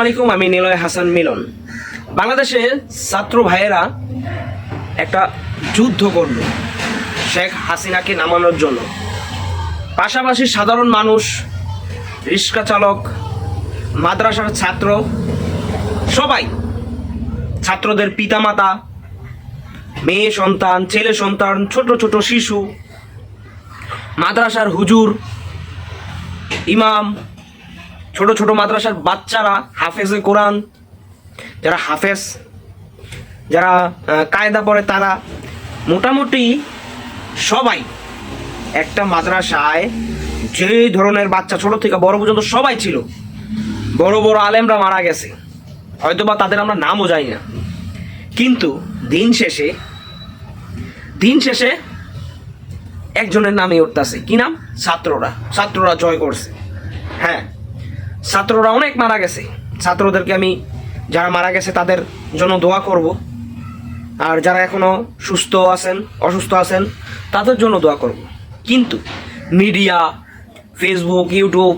আলাইকুম আমি নিলয় হাসান মিলন। বাংলাদেশে ছাত্র ভাইয়েরা একটা যুদ্ধ করল, শেখ হাসিনাকে নামানোর জন্য। পাশাপাশি সাধারণ মানুষ, রিক্সা চালক, মাদ্রাসার ছাত্র, সবাই, ছাত্রদের পিতামাতা, মেয়ে সন্তান, ছেলে সন্তান, ছোট ছোট শিশু, মাদ্রাসার হুজুর, ইমাম ছোট ছোট মাদ্রাসার বাচ্চারা হাফেজে কোরআন, যারা হাফেজ, যারা কায়দা পড়ে তারা মোটামুটি সবাই একটা মাদ্রাসায় যে ধরনের বাচ্চা ছোট থেকে বড় পর্যন্ত সবাই ছিল, বড় বড় আলেমরা মারা গেছে। হয়তো বা তাদের আমরা নামও জানি না। কিন্তু দিন শেষে দিন শেষে একজনের নামে উঠতেছে। কি নাম? ছাত্ররা। ছাত্ররা জয় করছে। হ্যাঁ। ছাত্ররা অনেক মারা গেছে। ছাত্রদেরকে আমি, যারা মারা গেছে তাদের জন্য দোয়া করব। আর যারা এখনও সুস্থ আছেন, অসুস্থ আছেন, তাদের জন্য দোয়া করব। কিন্তু মিডিয়া, ফেসবুক, ইউটিউব,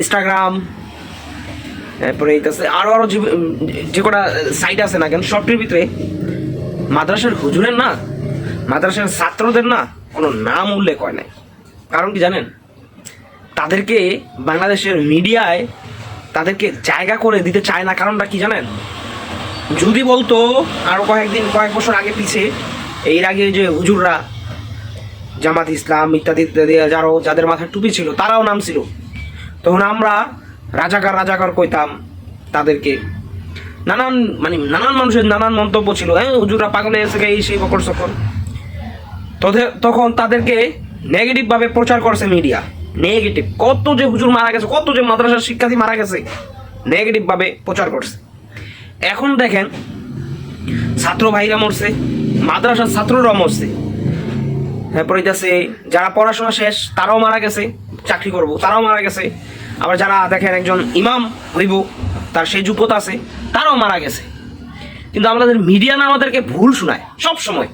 ইনস্টাগ্রাম তারপরে এইটাছে আরও আরও যে কটা সাইট আছে না কেন, সবটির ভিতরে মাদ্রাসার হুজুরের না, মাদ্রাসার ছাত্রদের না কোনো নাম উল্লেখ হয় নাই। কারণ কি জানেন? তাদেরকে বাংলাদেশের মিডিয়ায় তাদেরকে জায়গা করে দিতে চায় না, কারণটা কি জানেন? যদি বলতো, আরও কয়েকদিন, কয়েক বছর আগে পিছে, এর আগে যে হুজুররা জামাত ইসলাম ইত্যাদি ইত্যাদি যারও যাদের মাথায় টুপি ছিল, তারাও নাম ছিল। তখন আমরা রাজাকার রাজাকার কইতাম তাদেরকে। নানান মানে নানান মানুষের নানান মন্তব্য ছিল হ্যাঁ হুজুররা পাগলে এসে এই সেই বকর সকল তখন তাদেরকে নেগেটিভ ভাবে প্রচার করছে মিডিয়া নেগেটিভ কত যে হুজুর মারা গেছে, কত যে মাদ্রাসার শিক্ষার্থী মারা গেছে নেগেটিভ ভাবে প্রচার করছে। এখন দেখেন, ছাত্র ভাইরা মরছে, মাদ্রাসার ছাত্ররাও মরছে। তারপরে যাচ্ছে যারা পড়াশোনা শেষ, তারাও মারা গেছে, চাকরি করব, তারাও মারা গেছে। আবার যারা দেখেন একজন ইমাম হইব, তার সেই যোগ্যতা আছে, তারাও মারা গেছে। কিন্তু আমাদের মিডিয়া না আমাদেরকে ভুল শোনায় সব সময়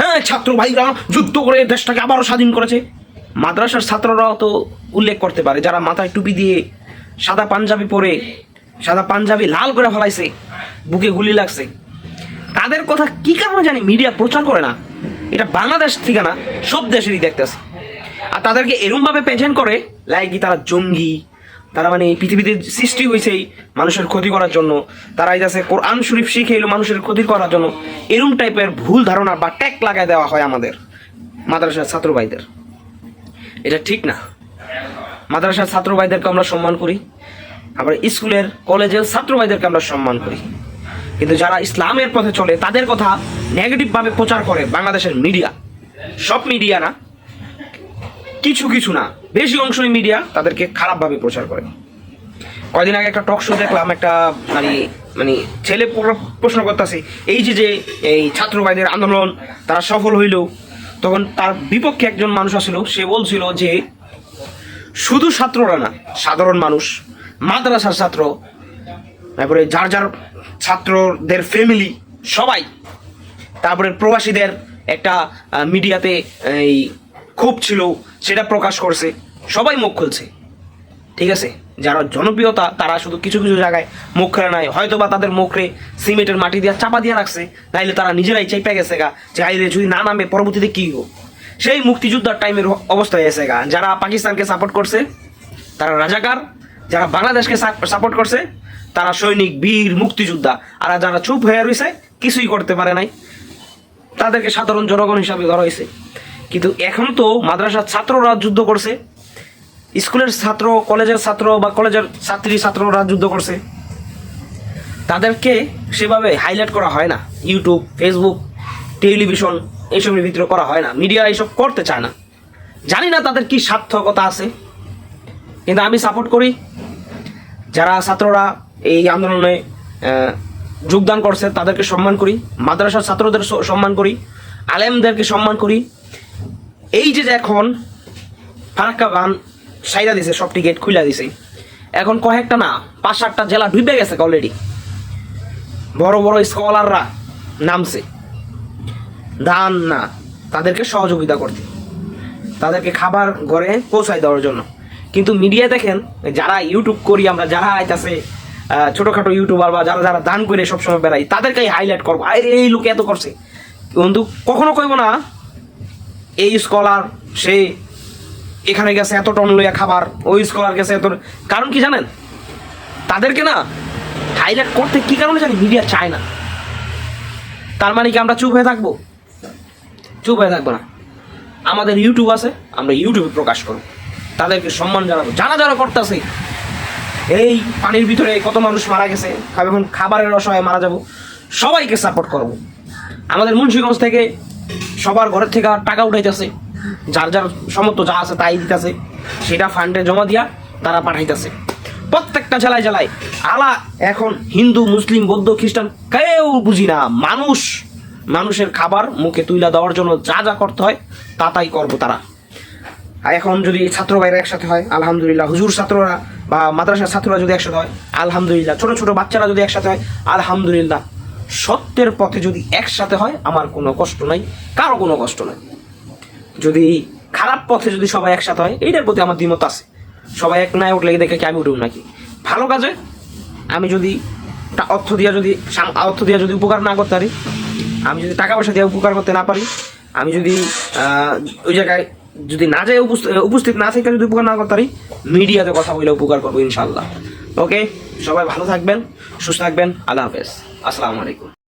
হ্যাঁ ছাত্র ভাইরা যুদ্ধ করে দেশটাকে আবারও স্বাধীন করেছে। মাদ্রাসার ছাত্ররাও তো উল্লেখ করতে পারে, যারা মাথায় টুপি দিয়ে সাদা পাঞ্জাবি পরে, সাদা পাঞ্জাবি লাল করে ফেলাইছে, বুকে গুলি লাগছে। তাদের কথা কি কারণে জানি মিডিয়া প্রচার করে না? এটা বাংলাদেশ থেকে না, সব দেশেরই দেখতেছে। আর তাদেরকে এরমভাবে প্রেজেন্ট করে লাইক তারা জঙ্গি, তারা মানে পৃথিবীতে সৃষ্টি হয়েছে মানুষের ক্ষতি করার জন্য, তারা যাচ্ছে কোরআন শরীফ শিখে এলো মানুষের ক্ষতি করার জন্য, এরম টাইপের ভুল ধারণা বা ট্যাগ লাগায় দেওয়া হয় আমাদের মাদ্রাসার ছাত্র ভাইদের। এটা ঠিক না। মাদ্রাসার ছাত্র ভাইদেরকে আমরা সম্মান করি, আবার স্কুলের, কলেজের ছাত্র ভাইদেরকে আমরা সম্মান করি। কিন্তু যারা ইসলামের পথে চলে, তাদের কথা নেগেটিভভাবে প্রচার করে বাংলাদেশের মিডিয়া সব মিডিয়া না, কিছু কিছু না, বেশি অংশই মিডিয়া তাদেরকে খারাপভাবে প্রচার করে। কয়দিন আগে একটা টক শো দেখলাম, একটা মানে মানে ছেলে প্রশ্ন করতেছে, এই যে যে এই ছাত্র ভাইদের আন্দোলন, তারা সফল হইল তখন তার বিপক্ষে একজন মানুষ আসলো, সে বলছিল যে, শুধু ছাত্ররা না, সাধারণ মানুষ, মাদ্রাসার ছাত্র, তারপরে যার যার ছাত্রদের ফ্যামিলি সবাই, তারপরে প্রবাসীদের একটা মিডিয়াতে এই ক্ষোভ ছিল, সেটা প্রকাশ করছে, সবাই মুখ খুলছে। ঠিক আছে? যারা জনপ্রিয়তা, তারা শুধু কিছু কিছু জায়গায় মুখ খেলে নাই। হয়তো বা তাদের মুখরে সিমেন্টের মাটি দিয়ে চাপা দিয়ে রাখছে, নাইলে তারা নিজেরাই চেপে গেছে গা, যে আইরে যদি না নামে, পরবর্তীতে কী হোক সেই মুক্তিযোদ্ধার টাইমের অবস্থা হয়েছে গা। যারা পাকিস্তানকে সাপোর্ট করছে, তারা রাজাকার। যারা বাংলাদেশকে সাপোর্ট করছে, তারা সৈনিক, বীর, মুক্তিযোদ্ধা। আর যারা চুপ হয়ে রয়েছে কিছুই করতে পারে নাই। তাদেরকে সাধারণ জনগণ হিসাবে ধরা হয়েছে। কিন্তু এখন তো মাদ্রাসার ছাত্ররা যুদ্ধ করছে। স্কুলের ছাত্র, কলেজের ছাত্র বা কলেজের ছাত্রী, ছাত্ররা যুদ্ধ করছে। তাদেরকে সেভাবে হাইলাইট করা হয় না। ইউটিউব ফেসবুক টেলিভিশন এইসবের ভিতরে করা হয় না। মিডিয়া এইসব করতে চায় না। জানি না তাদের কি সার্থকতা আছে। কিন্তু আমি সাপোর্ট করি। যারা ছাত্ররা এই আন্দোলনে যোগদান করছে, তাদেরকে সম্মান করি। মাদ্রাসার ছাত্রদের সম্মান করি। আলেমদেরকে সম্মান করি। এই যে এখন ফারাক্কা গান সাইরা দিছে সবটি গেট খুলে দিছে। এখন কয়েকটা না, পাঁচ সাতটা জেলা ডুবে গেছে অলরেডি বড় বড় স্কলাররা নামছে। দান না, তাদেরকে সহযোগিতা করতে। তাদেরকে খাবার ঘরে পৌঁছায় দেওয়ার জন্য। কিন্তু মিডিয়া দেখেন, যারা ইউটিউব করি, আমরা যারা আইতাছে ছোটোখাটো ইউটিউবার বা যারা যারা দান করে সবসময় বেড়াই, তাদেরকেই হাইলাইট করব। আরে, এই লোকে এত করছে। বন্ধু, কখনো কইব না, এই স্কলার সে এখানে গেছে এত টন লইয়া খাবার, ওই স্কলার গেছে এত কারণ কি জানেন? তাদেরকে না হাইলাইট করতে কি কারণে জানি মিডিয়া চায় না। তার মানে কি আমরা চুপ হয়ে থাকব? চুপ হয়ে থাকব না। আমাদের ইউটিউব আছে, আমরা ইউটিউবে প্রকাশ করব। তাদেরকে সম্মান জানাব। যারা যারা করতেছে, এই পানির ভিতরে কত মানুষ মারা গেছে এখন খাবারের অসহায় মারা যাব, সবাইকে সাপোর্ট করব। আমাদের মুন্সিগঞ্জ থেকে সবার ঘরের থেকে টাকা উঠাইতেছে। যার যার সমর্থ যা আছে তাই দিতেছে। সেটা ফান্ডে জমা দিয়া তারা পাঠাইতেছে। প্রত্যেকটা জেলায় জেলায় আলা এখন হিন্দু, মুসলিম, বৌদ্ধ, খ্রিস্টান, কেউ বুঝি না, মানুষ মানুষের খাবার মুখে তুইলা দেওয়ার জন্য যা যা করতে হয়, তা তাই করব তারা। এখন যদি ছাত্র ভাইরা একসাথে হয়, আলহামদুলিল্লাহ, হুজুর ছাত্ররা বা মাদ্রাসার ছাত্ররা যদি একসাথে হয়, আলহামদুলিল্লাহ, ছোট ছোট বাচ্চারা যদি একসাথে হয়, আলহামদুলিল্লাহ, সত্যের পথে যদি একসাথে হয়, আমার কোনো কষ্ট নাই, কারও কোনো কষ্ট নাই। যদি খারাপ পথে যদি সবাই একসাথে হয়, এইটার প্রতি আমার দ্বিমত আছে। সবাই এক নাই উঠলে দেখে কি আমি উঠব নাকি? ভালো কাজে আমি যদি অর্থ দিয়া যদি অর্থ দিয়া যদি উপকার না করতে পারি, আমি যদি টাকা পয়সা দিয়ে উপকার করতে না পারি, আমি যদি ওই জায়গায় যদি না যাই উপস্থিত না থেকে যদি উপকার না করতে পারি মিডিয়াতে কথা বলে উপকার করব ইনশাল্লাহ ওকে সবাই ভালো থাকবেন, সুস্থ থাকবেন, আল্লাহ হাফেজ। আসসালামু আলাইকুম।